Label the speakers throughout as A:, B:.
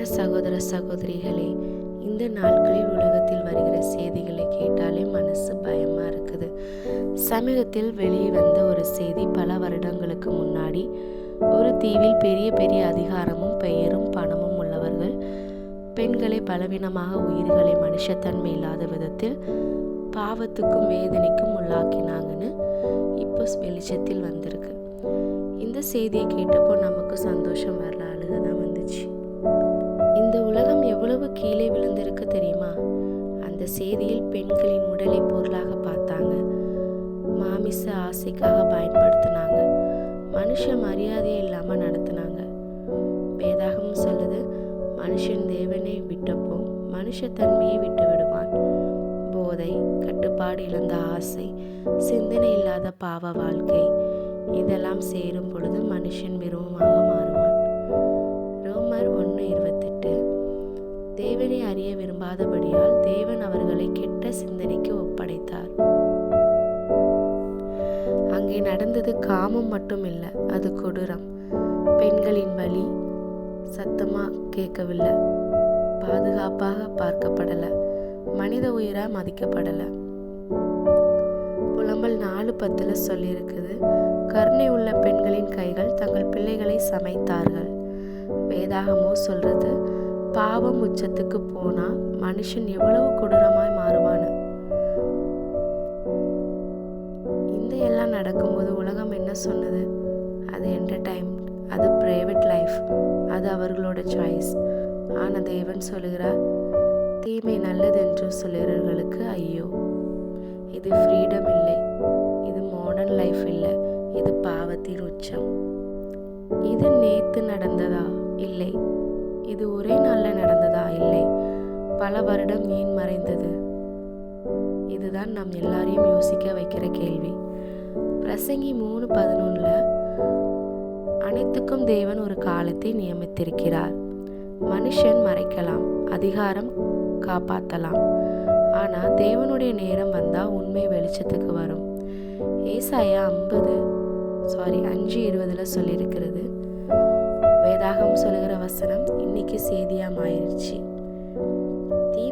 A: அன்பான சகோதர சகோதரிகளே இந்த நாட்களில் உலகத்தில் வருகிற செய்திகளை கேட்டாலே மனசு பயமா இருக்குது. சமீபத்தில் வெளியே வந்த ஒரு செய்தி பல வருடங்களுக்கு முன்னாடி ஒரு தீவில் பெரிய பெரிய அதிகாரமும் பெயரும் பணமும் உள்ளவர்கள் பெண்களை பலவீனமாக உயிர்களை மனுஷத்தன்மை இல்லாத விதத்தில் பாவத்துக்கும் வேதனைக்கும் உள்ளாக்கினாங்கன்னு இப்போ வெளிச்சத்தில் வந்திருக்கு. இந்த செய்தியை கேட்டப்போ நமக்கு சந்தோஷம் வரல அழுக தான் வந்துச்சு. இந்த உலகம் எவ்வளவு கீழே விழுந்திருக்கு தெரியுமா? அந்த செய்தியில் பெண்களின் உடலை பொருளாக பார்த்தாங்க. மாமிச ஆசைக்காக பயன்படுத்தினாங்க. மனுஷ மரியாதையே இல்லாமல் நடத்தினாங்க. வேதாகம் சொல்லுது மனுஷன் தேவனை விட்டப்போ மனுஷத்தன்மையை விட்டு விடுவான். போதை கட்டுப்பாடு இழந்த ஆசை சிந்தனை இல்லாத பாவ வாழ்க்கை இதெல்லாம் சேரும் பொழுது மனுஷன் மிருவமாக மாறும். தேவனை அறிய விரும்பாதபடியால் தேவன் அவர்களை கெட்ட சிந்தனைக்கு ஒப்படைத்தார். அங்கே நடந்தது காமம் மட்டும் இல்லை அது கொடூரம். பெண்களின் வழி சத்தமா கேட்கவில்லை பாதுகாப்பாக பார்க்கப்படலை மனித உயிரா மதிக்கப்படலை. புலம்பல் நாலு பத்துல சொல்லியிருக்குது கருணை உள்ள பெண்களின் கைகள் தங்கள் பிள்ளைகளை சமைத்தார்கள். வேதாகமோ சொல்றது பாவம் உச்சத்துக்கு போனா மனுஷன் எவ்வளவு கொடூரமாய் மாறுவான்? இந்த எல்லாம் நடக்கும்போது உலகம் என்ன சொன்னது? அது என்டர்டைன்மெண்ட் அது பிரைவேட் லைஃப் அது அவர்களோட சாய்ஸ் ஆனால் தேவன் சொல்லுகிறார் தீமை நல்லது என்று சொல்லுகிறவர்களுக்கு ஐயோ இது ஃப்ரீடம் இல்லை இது மாடர்ன் லைஃப் இல்லை இது பாவத்தின் உச்சம். இது நேத்து நடந்ததா? இல்லை. இது ஒரே பல வருடம் ஏன் மறைந்தது? இதுதான் நம் எல்லாரையும் யோசிக்க வைக்கிற கேள்வி. பிரசங்கி மூணு பதினொன்றில் அனைத்துக்கும் தேவன் ஒரு காலத்தை நியமித்திருக்கிறார். மனுஷன் மறைக்கலாம் அதிகாரம் காப்பாற்றலாம் ஆனால் தேவனுடைய நேரம் வந்தால் உண்மை வெளிச்சத்துக்கு வரும். ஏசாயா ஐம்பது சாரி அஞ்சு இருபதில் சொல்லியிருக்கிறது. வேதாகம் சொல்லுகிற வசனம் இன்னைக்கு செய்தியாக மாறிடுச்சு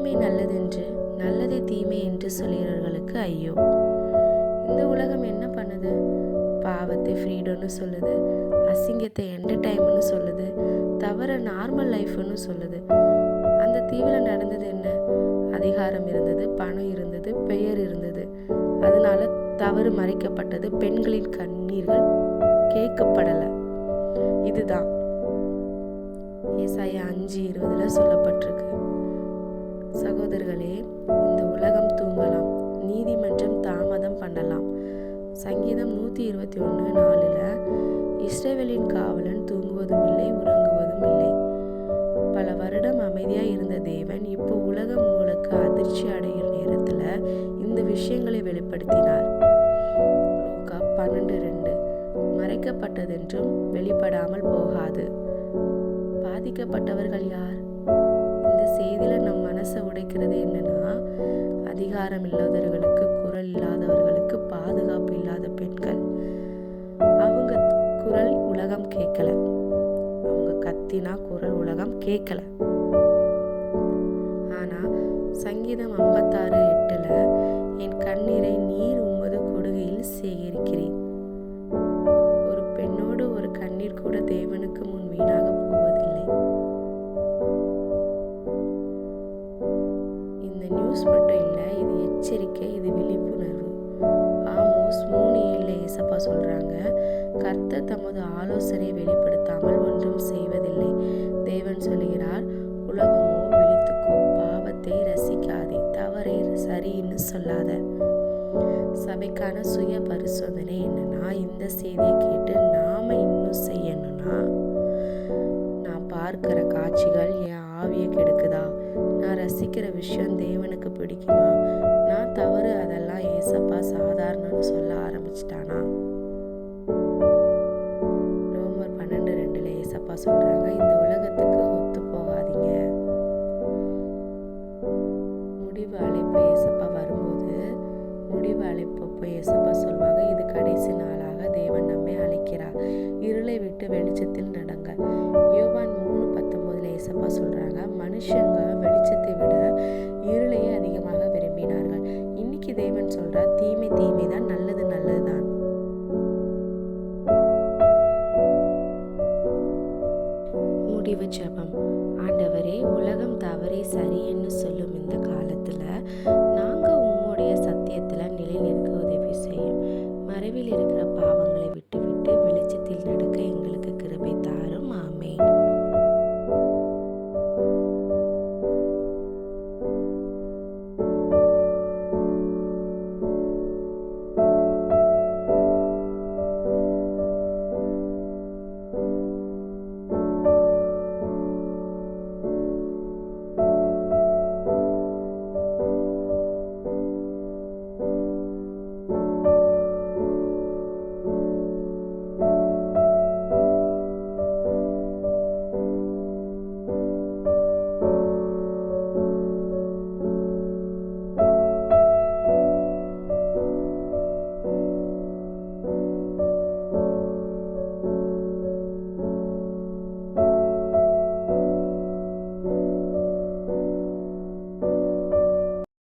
A: தீமை நல்லதென்று நல்லதே தீமை என்று சொல்கிறவர்களுக்கு ஐயோ. இந்த உலகம் என்ன பண்ணுது? பாவத்தை ஃப்ரீடம்னு சொல்லுது. அசிங்கத்தை என்டர்டைம்னு சொல்லுது. தவிர நார்மல் லைஃப்னு சொல்லுது. அந்த தீவில் நடந்தது என்ன? அதிகாரம் இருந்தது பணம் இருந்தது பெயர் இருந்தது. அதனால தவறு மறைக்கப்பட்டது. பெண்களின் கண்ணீர்கள் கேட்கப்படலை. இதுதான். ஏசாயா அஞ்சு இருபதுல சொல்லப்பட்டிருக்கு. சகோதரர்களே இந்த உலகம் தூங்கலாம். நீதிமன்றம் தாமதம் பண்ணலாம். சங்கீதம் நூற்றி இருபத்தி ஒன்று நாலில் இஸ்ரேவேலின் காவலன் தூங்குவதும் இல்லை உறங்குவதும் இல்லை. பல வருடம் அமைதியாக இருந்த தேவன் இப்போ உலகம் உங்களுக்கு அதிர்ச்சி அடைகிற நேரத்தில் இந்த விஷயங்களை வெளிப்படுத்தினார். லூக்கா பன்னெண்டு ரெண்டு. மறைக்கப்பட்டதென்றும் வெளிப்படாமல் போகாது. பாதிக்கப்பட்டவர்கள் யார்? இந்த செய்தியில் நம் மனசை உடைக்கிறது என்னன்னா அதிகாரம் இல்லாதவர்களுக்கு குரல் இல்லாதவர்களுக்கு பாதுகாப்பு இல்லாத பெண்கள். அவங்க குரல் உலகம் கேட்கல. அவங்க கத்தினா குரல் உலகம் கேட்கல. ஆனா சங்கீதம் ஐம்பத்தாறு எட்டுல என் கண்ணீரை நீர் உமது கொடுகையில் சேகரிக்கிறேன். ஒரு பெண்ணோடு ஒரு கண்ணீர் கூட ஏசப்பா சொல்கிறாங்க கர்த்தர் தமது ஆலோசனை வெளிப்படுத்தாமல் ஒன்றும் செய்வதில்லை. தேவன் சொல்கிறார் உலகமோ விழித்துக்கோ பாவத்தை ரசிக்காதே தவறை சரின்னு சொல்லாத. சபைக்கான சுய பரிசோதனை என்னன்னா இந்த செய்தியை கேட்டு நாம இன்னும் செய்யணும்னா நான் பார்க்கிற காட்சிகள் என் ஆவியை கெடுக்குதா? நான் ரசிக்கிற விஷயம் தேவனுக்கு பிடிக்குமா? நான் தவறு அதெல்லாம் ஏசப்பா சாதாரணன்னு சொல்ல ஆரம்பிச்சிட்டானா? ரோமர் பன்னெண்டு ரெண்டுல ஏசப்பா சொல்றாங்க இந்த உலகத்துக்கு ஒத்து போகாதீங்க. முடிவு அழைப்பு ஏசப்பா வரும்போது முடிவு அழைப்பப்போ ஏசப்பா சொல்வாங்க இது கடைசி நாளாக தேவன் நம்மை அழைக்கிறார். இருளை விட்டு வெளிச்சத்தில் நடங்க. யோவான் மூணு பத்தொன்பதுல ஏசப்பா சொல்றாங்க permission